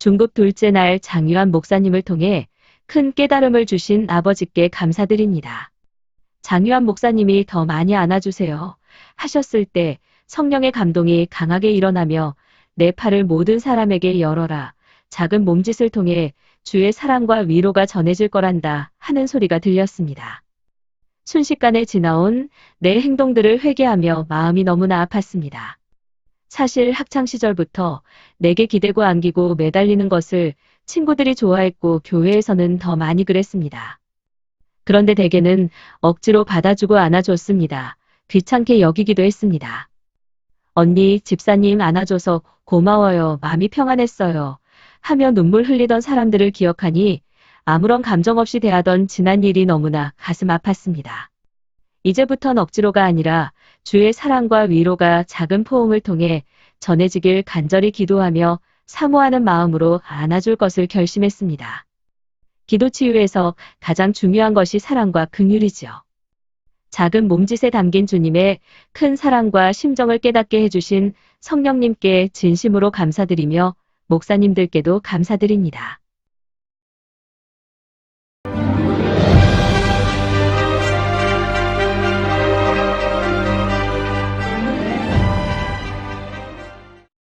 중국 둘째 날 장유한 목사님을 통해 큰 깨달음을 주신 아버지께 감사드립니다. 장유한 목사님이 더 많이 안아주세요. 하셨을 때 성령의 감동이 강하게 일어나며 내 팔을 모든 사람에게 열어라. 작은 몸짓을 통해 주의 사랑과 위로가 전해질 거란다 하는 소리가 들렸습니다. 순식간에 지나온 내 행동들을 회개하며 마음이 너무나 아팠습니다. 사실 학창 시절부터 내게 기대고 안기고 매달리는 것을 친구들이 좋아했고 교회에서는 더 많이 그랬습니다. 그런데 대개는 억지로 받아주고 안아줬습니다. 귀찮게 여기기도 했습니다. 언니, 집사님 안아줘서 고마워요. 마음이 평안했어요. 하며 눈물 흘리던 사람들을 기억하니 아무런 감정 없이 대하던 지난 일이 너무나 가슴 아팠습니다. 이제부턴 억지로가 아니라 주의 사랑과 위로가 작은 포옹을 통해 전해지길 간절히 기도하며 사모하는 마음으로 안아줄 것을 결심했습니다. 기도 치유에서 가장 중요한 것이 사랑과 긍휼이지요. 작은 몸짓에 담긴 주님의 큰 사랑과 심정을 깨닫게 해주신 성령님께 진심으로 감사드리며 목사님들께도 감사드립니다.